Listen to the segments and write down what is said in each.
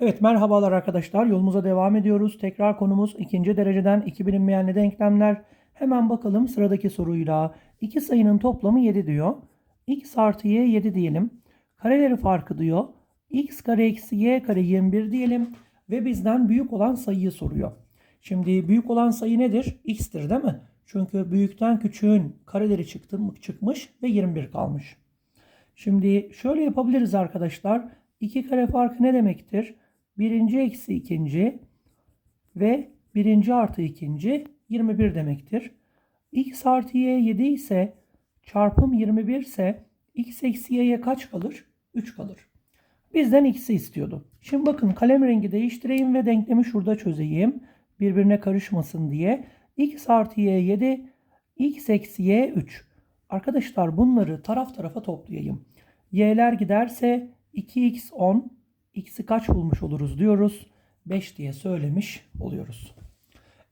Evet merhabalar arkadaşlar yolumuza devam ediyoruz. Tekrar konumuz ikinci dereceden iki bilinmeyenli denklemler. Hemen bakalım sıradaki soruyla. İki sayının toplamı 7 diyor. x artı y 7 diyelim. Kareleri farkı diyor. x kare eksi y kare 21 diyelim. Ve bizden büyük olan sayıyı soruyor. Şimdi büyük olan sayı nedir? x'tir değil mi? Çünkü büyükten küçüğün kareleri çıktı, çıkmış ve 21 kalmış. Şimdi şöyle yapabiliriz arkadaşlar. 2 kare farkı ne demektir? Birinci eksi ikinci ve birinci artı ikinci 21 demektir. x artı y 7 ise çarpım 21 ise x eksi y'ye kaç kalır? 3 kalır. Bizden x'i istiyordu. Şimdi bakın kalem rengi değiştireyim ve denklemi şurada çözeyim. Birbirine karışmasın diye. x artı y 7, x eksi y 3. Arkadaşlar bunları taraf tarafa toplayayım. y'ler giderse 2x 10, x'i kaç bulmuş oluruz diyoruz. 5 diye söylemiş oluyoruz.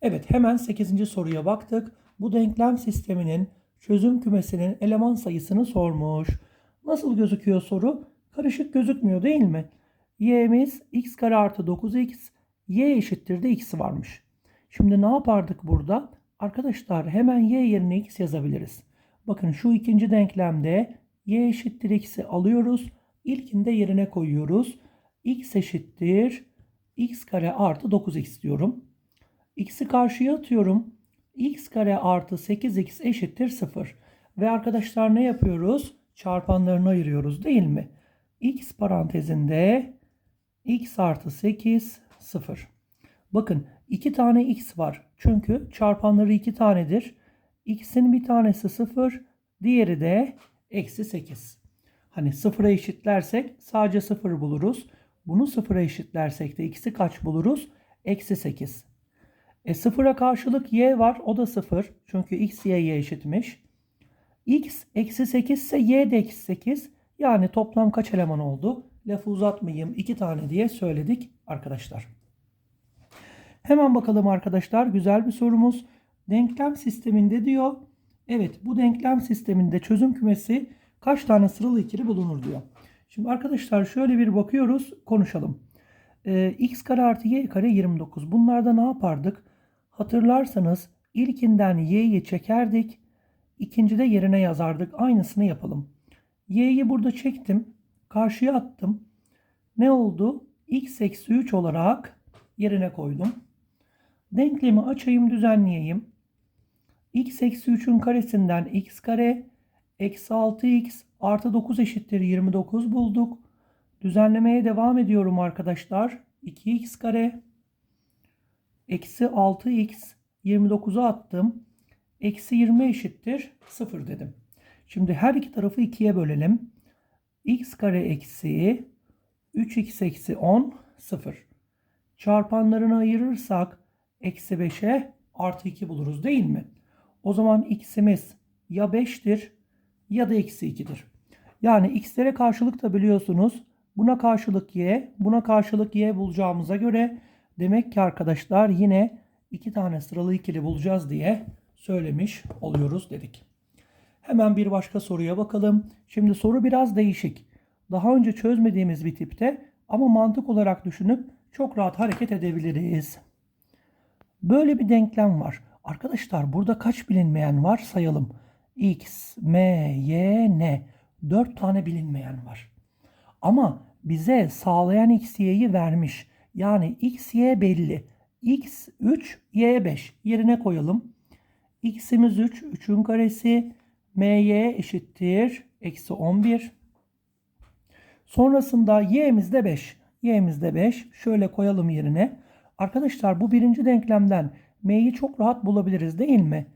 Evet hemen 8. soruya baktık. Bu denklem sisteminin çözüm kümesinin eleman sayısını sormuş. Nasıl gözüküyor soru? Karışık gözükmüyor değil mi? y'miz x kare artı 9x, y eşittir de x varmış. Şimdi ne yapardık burada? Arkadaşlar hemen y yerine x yazabiliriz. Bakın şu ikinci denklemde y eşittir x'i alıyoruz. İlkinde yerine koyuyoruz. X eşittir x kare artı 9x diyorum. x'i karşıya atıyorum. x kare artı 8x eşittir 0. Ve arkadaşlar ne yapıyoruz? Çarpanlarını ayırıyoruz değil mi? x parantezinde x artı 8 0. Bakın iki tane x var. Çünkü çarpanları iki tanedir. x'in bir tanesi 0, diğeri de eksi 8. Hani sıfıra eşitlersek sadece 0 buluruz. Bunu sıfıra eşitlersek de x'i kaç buluruz? Eksi 8. E sıfıra karşılık y var. O da 0. Çünkü x y'ye eşitmiş. x eksi 8 ise y de eksi 8. Yani toplam kaç eleman oldu? Lafı uzatmayayım. 2 tane diye söyledik arkadaşlar. Hemen bakalım arkadaşlar. Güzel bir sorumuz. Denklem sisteminde diyor. Evet bu denklem sisteminde çözüm kümesi kaç tane sıralı ikili bulunur diyor. Şimdi arkadaşlar şöyle bir bakıyoruz konuşalım. Ee, x kare artı y kare 29. Bunlarda ne yapardık? Hatırlarsanız ilkinden y'yi çekerdik. İkincide yerine yazardık. Aynısını yapalım. y'yi burada çektim. Karşıya attım. Ne oldu? x eksi 3 olarak yerine koydum. Denklemi açayım düzenleyeyim. x eksi 3'ün karesinden x kare eksi 6x artı 9 eşittir 29 bulduk. Düzenlemeye devam ediyorum arkadaşlar. 2x kare eksi 6x 29'a attım. Eksi 20 eşittir 0 dedim. Şimdi her iki tarafı 2'ye bölelim. x kare eksi 3x eksi 10 0. Çarpanlarını ayırırsak eksi 5'e artı 2 buluruz değil mi? O zaman x'imiz ya 5'tir ya da eksi 2'dir. Yani x'lere karşılık da biliyorsunuz. Buna karşılık y, buna karşılık y bulacağımıza göre demek ki arkadaşlar yine iki tane sıralı ikili bulacağız diye söylemiş oluyoruz dedik. Hemen bir başka soruya bakalım. Şimdi soru biraz değişik. Daha önce çözmediğimiz bir tipte ama mantık olarak düşünüp çok rahat hareket edebiliriz. Böyle bir denklem var. Arkadaşlar burada kaç bilinmeyen var sayalım. X, M, Y, N. 4 tane bilinmeyen var. Ama bize sağlayan x, y'yi vermiş. Yani x, y belli. x 3, y 5 yerine koyalım. x'imiz 3, 3'ün karesi. my eşittir. Eksi 11. Sonrasında y'miz de 5. y'miz de 5. Şöyle koyalım yerine. Arkadaşlar bu birinci denklemden m'yi çok rahat bulabiliriz değil mi?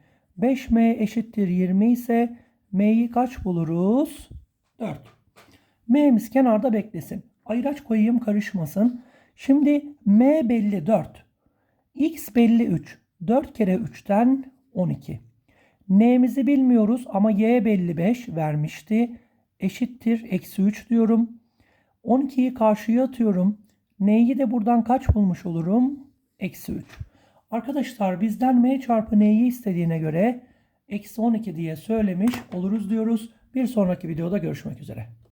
5m eşittir 20 ise m'yi kaç buluruz? 4. m'miz kenarda beklesin. Ayraç koyayım karışmasın. Şimdi m belli 4. x belli 3. 4 kere 3'ten 12. n'mizi bilmiyoruz ama y belli 5 vermişti. Eşittir eksi 3 diyorum. 12'yi karşıya atıyorum. N'yi de buradan kaç bulmuş olurum? Eksi 3. Arkadaşlar bizden m çarpı n'yi istediğine göre eksi 12 diye söylemiş oluruz diyoruz. Bir sonraki videoda görüşmek üzere.